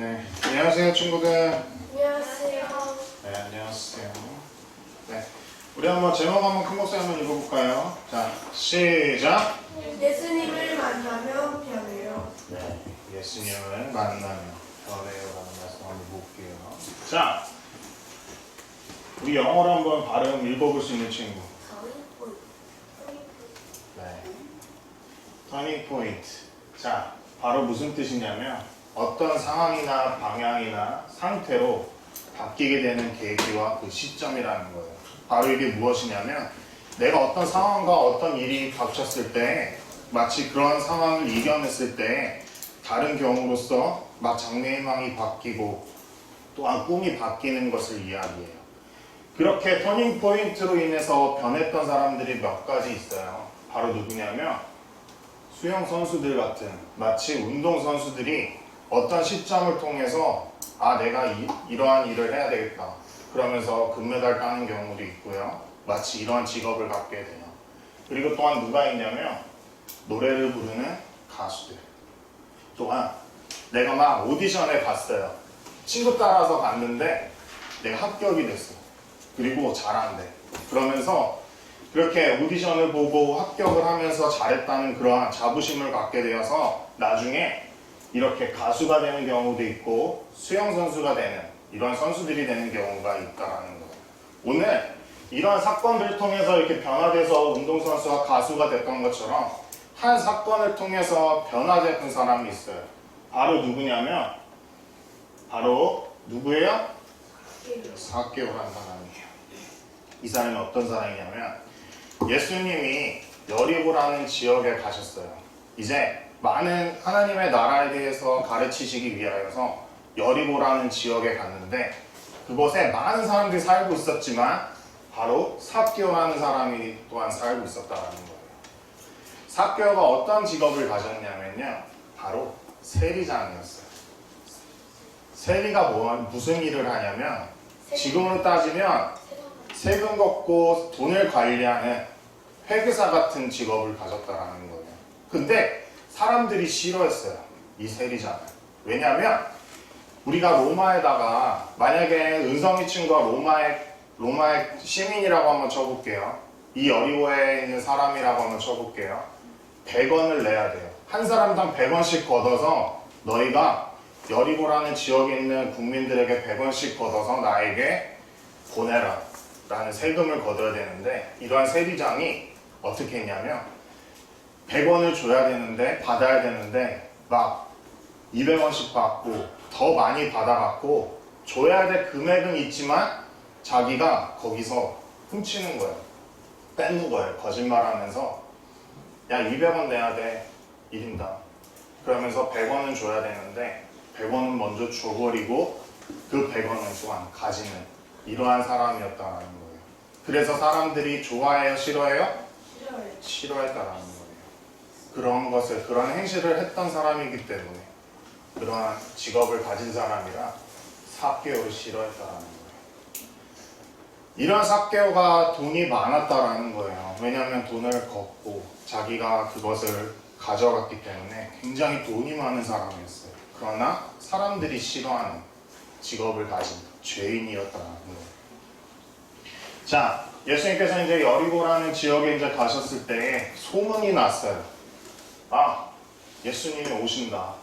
네, 안녕하세요 친구들. 안녕하세요. 네, 안녕하세요. 네, 우리 한번 제목 한번 큰 목소리 한번 읽어볼까요? 자, 시작. 예수님을 만나면 변해요. 네, 예수님을 만나면 변해요라는 말씀 한번 볼게요. 자, 우리 영어로 한번 발음 읽어볼 수 있는 친구. 네. 터닝 포인트. 자, 바로 무슨 뜻이냐면 어떤 상황이나 방향이나 상태로 바뀌게 되는 계기와 그 시점이라는 거예요. 바로 이게 무엇이냐면 내가 어떤 상황과 어떤 일이 닥쳤을 때 마치 그런 상황을 이겨냈을 때 다른 경우로서 막 장래희망이 바뀌고 또한 꿈이 바뀌는 것을 이야기해요. 그렇게 터닝 포인트로 인해서 변했던 사람들이 몇 가지 있어요. 바로 누구냐면 수영 선수들 같은 마치 운동 선수들이 어떤 시점을 통해서 아 내가 이, 이러한 일을 해야 되겠다 그러면서 금메달 따는 경우도 있고요. 마치 이러한 직업을 갖게 돼요. 그리고 또한 누가 있냐면 노래를 부르는 가수들. 또한 내가 막 오디션에 갔어요. 친구 따라서 갔는데 내가 합격이 됐어. 그리고 잘한대. 그러면서 그렇게 오디션을 보고 합격을 하면서 잘했다는 그러한 자부심을 갖게 되어서 나중에 이렇게 가수가 되는 경우도 있고 수영 선수가 되는 이런 선수들이 되는 경우가 있다라는 거예요. 오늘 이러한 사건들을 통해서 이렇게 변화돼서 운동선수와 가수가 됐던 것처럼 한 사건을 통해서 변화됐던 사람이 있어요. 바로 누구냐면 바로 누구예요? 사개오라는 사람이에요. 이 사람이 어떤 사람이냐면 예수님이 여리고라는 지역에 가셨어요. 이제 많은 하나님의 나라에 대해서 가르치시기 위하여서 여리고라는 지역에 갔는데 그곳에 많은 사람들이 살고 있었지만 바로 사개오라는 사람이 또한 살고 있었다는 거예요. 사개오가 어떤 직업을 가졌냐면요. 바로 세리장이었어요. 세리가 뭐, 무슨 일을 하냐면 지금으로 따지면 세금 걷고 돈을 관리하는 회계사 같은 직업을 가졌다라는 거예요. 근데 사람들이 싫어했어요. 이 세리장을. 왜냐하면 우리가 로마에다가 만약에 은성이 친구가 로마의 로마의 시민이라고 한번 쳐볼게요. 이 여리고에 있는 사람이라고 한번 쳐볼게요. 100원을 내야 돼요. 한 사람당 100원씩 걷어서 너희가 여리고라는 지역에 있는 국민들에게 100원씩 걷어서 나에게 보내라. 라는 세금을 걷어야 되는데 이러한 세리장이 어떻게 했냐면 100원을 줘야 되는데 받아야 되는데 막 200원씩 받고 더 많이 받아갖고 줘야 될 금액은 있지만 자기가 거기서 훔치는 거예요. 뺏는 거예요. 거짓말하면서 야 200원 내야 돼 1인당 그러면서 100원은 줘야 되는데 100원은 먼저 줘버리고 그 100원은 또한 가지는 이러한 사람이었다는 거예요. 그래서 사람들이 좋아해요, 싫어해요? 싫어했다라는 거예요. 그런 것을 그런 행실을 했던 사람이기 때문에 그러한 직업을 가진 사람이라 사개오를 싫어했다라는 거예요. 이런 사개오가 돈이 많았다라는 거예요. 왜냐하면 돈을 걷고 자기가 그것을 가져갔기 때문에 굉장히 돈이 많은 사람이었어요. 그러나 사람들이 싫어하는 직업을 가진 죄인이었다라는 거예요. 자, 예수님께서 이제 여리고라는 지역에 이제 가셨을 때 소문이 났어요. 아, 예수님이 오신다.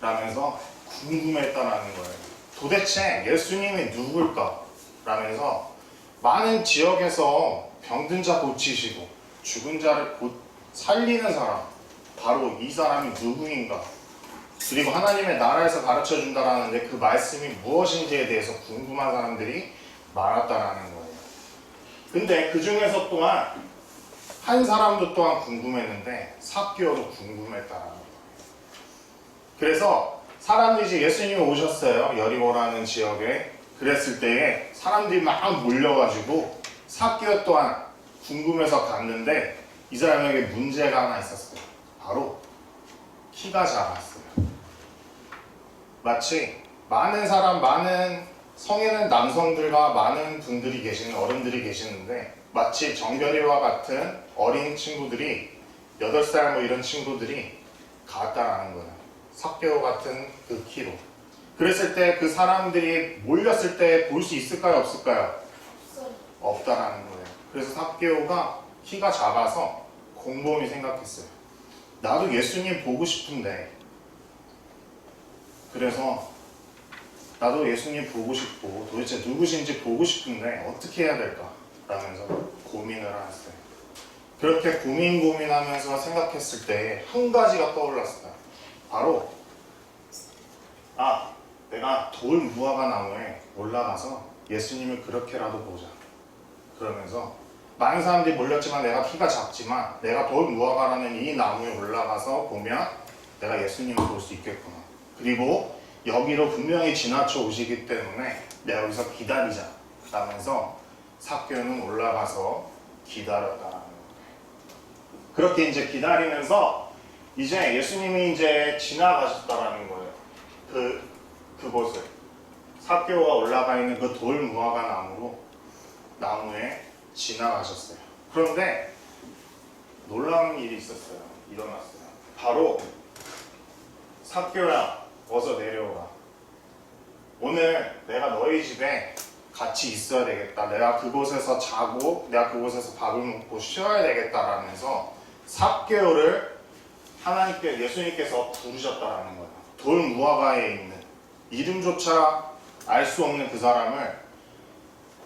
라면서 궁금했다라는 거예요. 도대체 예수님이 누굴까? 라면서 많은 지역에서 병든 자 고치시고 죽은 자를 곧 살리는 사람, 바로 이 사람이 누구인가? 그리고 하나님의 나라에서 가르쳐 준다라는데 그 말씀이 무엇인지에 대해서 궁금한 사람들이 많았다라는 거예요. 근데 그 중에서 또한 한 사람도 또한 궁금했는데 사기어도 궁금했다라는 거예요. 그래서 사람들이 이제 예수님이 오셨어요. 여리고라는 지역에. 그랬을 때에 사람들이 막 몰려가지고 사기어 또한 궁금해서 갔는데 이 사람에게 문제가 하나 있었어요. 바로 키가 작았어요. 마치 많은 사람, 많은 성에는 남성들과 많은 분들이 계시는 어른들이 계시는데 마치 정별이와 같은 어린 친구들이 8살 뭐 이런 친구들이 갔다라는 거예요. 삭개오 같은 그 키로. 그랬을 때 그 사람들이 몰렸을 때 볼 수 있을까요? 없을까요? 없다라는 거예요. 그래서 삭개오가 키가 작아서 공범이 생각했어요. 나도 예수님 보고 싶은데 그래서 나도 예수님 보고 싶고 도대체 누구신지 보고 싶은데 어떻게 해야 될까? 라면서 고민을 했어요. 그렇게 고민 고민하면서 생각했을 때 한 가지가 떠올랐어요. 바로 아 내가 돌 무화과 나무에 올라가서 예수님을 그렇게라도 보자. 그러면서 많은 사람들이 몰렸지만 내가 키가 작지만 내가 돌 무화과라는 이 나무에 올라가서 보면 내가 예수님을 볼 수 있겠구나. 그리고 여기로 분명히 지나쳐 오시기 때문에 내가 여기서 기다리자. 라면서 사교는 올라가서 기다렸다는 거예요. 그렇게 이제 기다리면서 이제 예수님이 이제 지나가셨다라는 거예요. 그 그곳을 사교가 올라가 있는 그 돌 무화과 나무로 나무에 지나가셨어요. 그런데 놀라운 일이 있었어요. 일어났어요. 바로 사교야 어서 내려오라. 오늘 내가 너희 집에 같이 있어야 되겠다. 내가 그곳에서 자고 내가 그곳에서 밥을 먹고 쉬어야 되겠다라면서 사교를 하나님께 예수님께서 부르셨다라는 거예요. 돌 무화과에 있는 이름조차 알 수 없는 그 사람을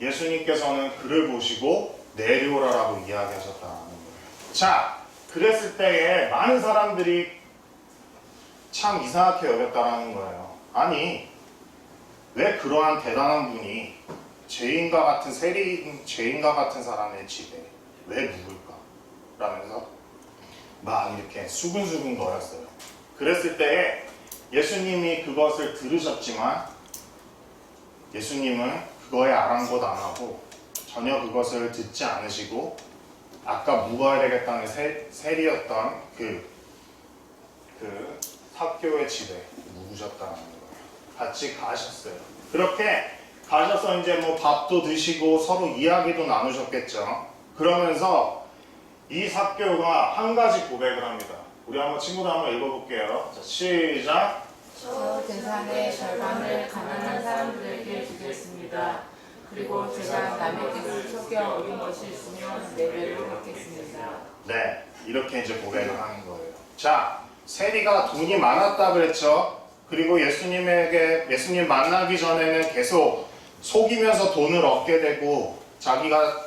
예수님께서는 그를 보시고 내려오라라고 이야기하셨다는 거예요. 자, 그랬을 때에 많은 사람들이 참 이상하게 여겼다라는 거예요. 아니, 왜 그러한 대단한 분이 죄인과 같은 세리인 죄인과 같은 사람의 집에 왜 묵을까? 라면서 막 이렇게 수근수근 거렸어요. 그랬을 때에 예수님이 그것을 들으셨지만 예수님은 그거에 아랑곳 안 하고 전혀 그것을 듣지 않으시고 아까 묵어야 되겠다는 세, 세리였던 그, 그 학교의 집에 묵으셨다는 거예요. 같이 가셨어요. 그렇게 가셔서 이제 뭐 밥도 드시고 서로 이야기도 나누셨겠죠. 그러면서 이 사교가 한 가지 고백을 합니다. 우리 한번 친구들 한번 읽어볼게요. 자, 시작. 저 재산의 절반을 가난한 사람들에게 주겠습니다. 그리고 제가 남의 뜻을 속여 얻은 것이 있으면 네 배로 갚겠습니다. 네, 이렇게 이제 고백을 하는 거예요. 자, 세리가 돈이 많았다 그랬죠. 그리고 예수님에게 예수님 만나기 전에는 계속 속이면서 돈을 얻게 되고 자기가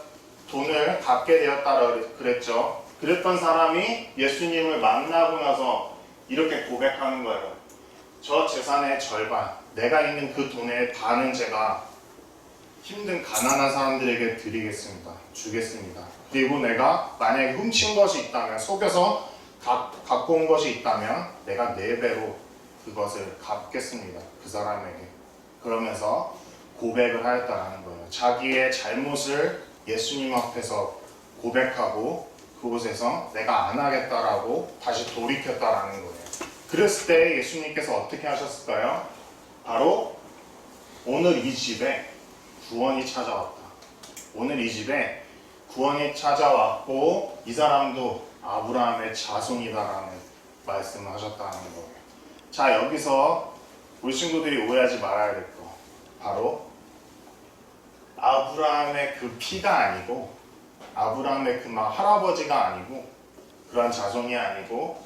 돈을 갚게 되었다 그랬죠. 그랬던 사람이 예수님을 만나고 나서 이렇게 고백하는 거예요. 저 재산의 절반, 내가 있는 그 돈의 반은 제가 힘든 가난한 사람들에게 드리겠습니다. 주겠습니다. 그리고 내가 만약에 훔친 것이 있다면 속여서 가- 갖고 온 것이 있다면 내가 네 배로 그것을 갚겠습니다. 그 사람에게. 그러면서 고백을 하였다라는 거예요. 자기의 잘못을 예수님 앞에서 고백하고 그곳에서 내가 안 하겠다라고 다시 돌이켰다라는 거예요. 그랬을 때 예수님께서 어떻게 하셨을까요? 바로 오늘 이 집에 구원이 찾아왔다. 오늘 이 집에 구원이 찾아왔고 이 사람도 아브라함의 자손이다라는 말씀을 하셨다는 거예요. 자 여기서 우리 친구들이 오해하지 말아야 될 거 바로 아브라함의 그 피가 아니고 아브라함의 그 막 할아버지가 아니고 그러한 자손이 아니고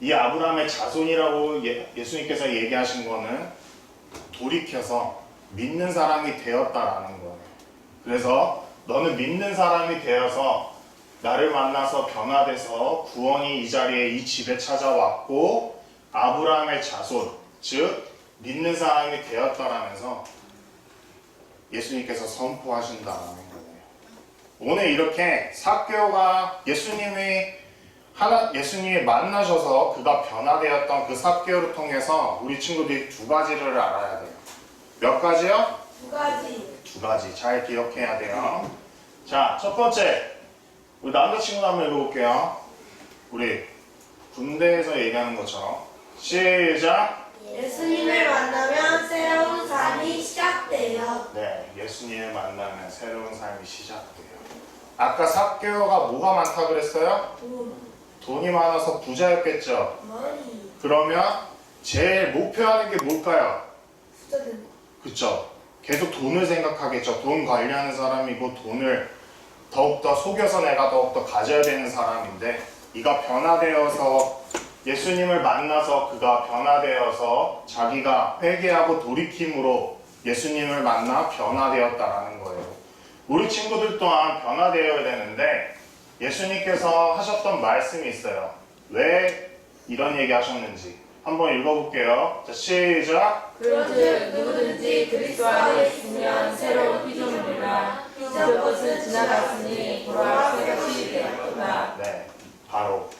이 아브라함의 자손이라고 예, 예수님께서 얘기하신 거는 돌이켜서 믿는 사람이 되었다라는 거예요. 그래서 너는 믿는 사람이 되어서 나를 만나서 변화돼서 구원이 이 자리에 이 집에 찾아왔고 아브라함의 자손 즉 믿는 사람이 되었다라면서 예수님께서 선포하신다는 거예요. 오늘 이렇게 사교가 예수님이 하나 예수님이 만나셔서 그가 변화되었던 그 사교를 통해서 우리 친구들이 두 가지를 알아야 돼요. 몇 가지요? 두 가지. 두 가지 잘 기억해야 돼요. 자, 첫 번째 우리 남자친구 한번 읽어볼게요. 우리 군대에서 얘기하는 것처럼 시작. 예수님을 만나면 새로운 삶이 시작돼요. 네, 예수님을 만나면 새로운 삶이 시작돼요. 아까 사교가 뭐가 많다 그랬어요? 돈, 돈이 많아서 부자였겠죠. 머니, 그러면 제일 목표하는 게 뭘까요? 되는 거. 그쵸? 계속 돈을 생각하겠죠. 돈 관리하는 사람이고 돈을 더욱더 속여서 내가 더욱더 가져야 되는 사람인데 이가 변화되어서 예수님을 만나서 그가 변화되어서 자기가 회개하고 돌이킴으로 예수님을 만나 변화되었다라는 거예요. 우리 친구들 또한 변화되어야 되는데 예수님께서 하셨던 말씀이 있어요. 왜 이런 얘기 하셨는지 한번 읽어볼게요. 자, 시작. 그런즉 누구든지 그리스도 안에 있으면 새로운 피조물이라 이전 것은 지나갔으니 보라 새 것이 되었구나 네, 바로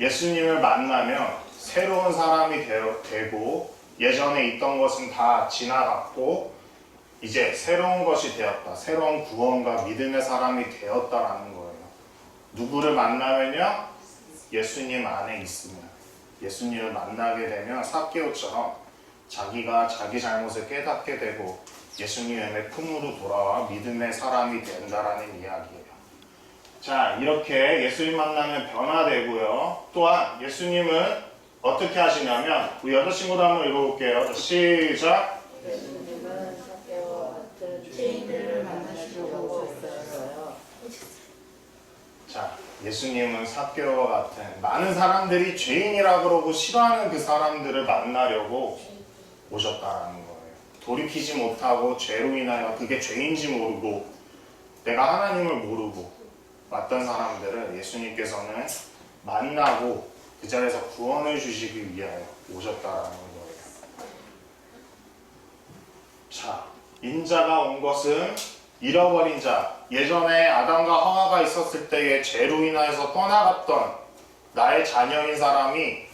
예수님을 만나면 새로운 사람이 되고 예전에 있던 것은 다 지나갔고 이제 새로운 것이 되었다. 새로운 구원과 믿음의 사람이 되었다라는 거예요. 누구를 만나면요? 예수님 안에 있으면 예수님을 만나게 되면 사케오처럼 자기가 자기 잘못을 깨닫게 되고 예수님의 품으로 돌아와 믿음의 사람이 된다라는 이야기예요. 자, 이렇게 예수님 만나면 변화되고요. 또한 예수님은 어떻게 하시냐면 우리 여자 친구도 한번 읽어볼게요. 자, 시작. 자, 예수님은 사개와 같은 많은 사람들이 죄인이라 그러고 싫어하는 그 사람들을 만나려고 오셨다라는 거예요. 돌이키지 못하고 죄로 인하여 그게 죄인지 모르고 내가 하나님을 모르고 왔던 사람들을 예수님께서는 만나고 그 자리에서 구원을 주시기 위하여 오셨다라는 거예요. 자, 인자가 온 것은 잃어버린 자, 예전에 아담과 하와가 있었을 때의 죄로 인하여서 떠나갔던 나의 자녀인 사람이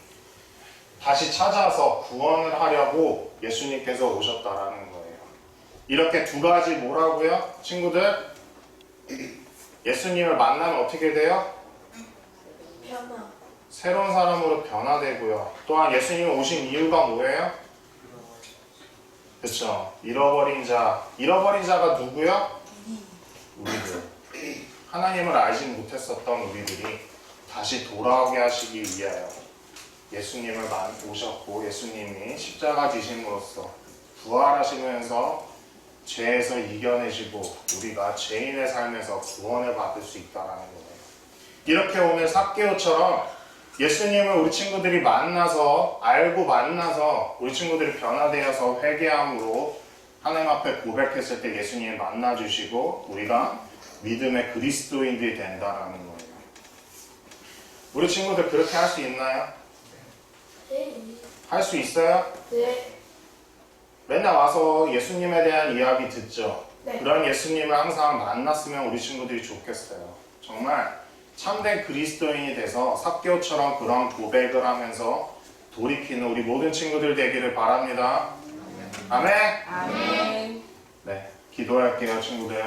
다시 찾아서 구원을 하려고 예수님께서 오셨다라는 거예요. 이렇게 두 가지 뭐라고요? 친구들? 예수님을 만나면 어떻게 돼요? 변화. 새로운 사람으로 변화되고요. 또한 예수님이 오신 이유가 뭐예요? 그렇죠. 잃어버린 자. 잃어버린 자가 누구요? 우리들. 하나님을 알지 못했었던 우리들이 다시 돌아오게 하시기 위하여 예수님을 만- 오셨고 예수님이 십자가 지심으로써 부활하시면서 죄에서 이겨내시고 우리가 죄인의 삶에서 구원을 받을 수 있다라는 거예요. 이렇게 오늘 삭개오처럼 예수님을 우리 친구들이 만나서 알고 만나서 우리 친구들이 변화되어서 회개함으로 하나님 앞에 고백했을 때 예수님이 만나 주시고 우리가 믿음의 그리스도인들이 된다라는 거예요. 우리 친구들 그렇게 할 수 있나요? 네. 할 수 있어요? 네. 맨날 와서 예수님에 대한 이야기 듣죠. 네. 그런 예수님을 항상 만났으면 우리 친구들이 좋겠어요. 정말 참된 그리스도인이 돼서 삭개오처럼 그런 고백을 하면서 돌이키는 우리 모든 친구들 되기를 바랍니다. 아멘. 아멘 네, 기도할게요, 친구들.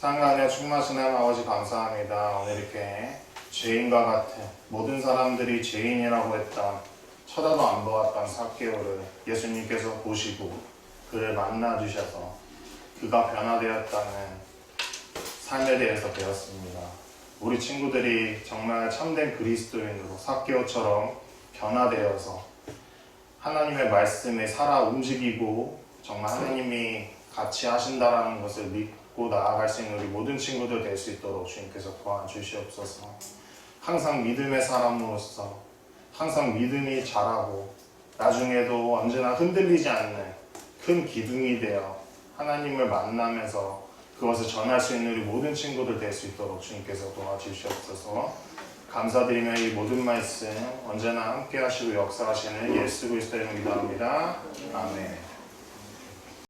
상간에 충만하신 하나님 아버지 감사합니다. 오늘 이렇게 죄인과 같은 모든 사람들이 죄인이라고 했던 쳐다도 안 보았던 사개오를 예수님께서 보시고 그를 만나 주셔서 그가 변화되었다는 삶에 대해서 배웠습니다. 우리 친구들이 정말 참된 그리스도인으로 사개오처럼 변화되어서 하나님의 말씀에 살아 움직이고 정말 하나님이 같이 하신다라는 것을 믿고 나아갈 수 있는 우리 모든 친구들 될 수 있도록 주님께서 도와주시옵소서. 항상 믿음의 사람으로서 항상 믿음이 자라고 나중에도 언제나 흔들리지 않는 큰 기둥이 되어 하나님을 만나면서 그것을 전할 수 있는 우리 모든 친구들 될 수 있도록 주님께서 도와주시옵소서. 감사드리며 이 모든 말씀 언제나 함께 하시고 역사하시는 예수 그리스도의 이름 기도합니다. 아멘.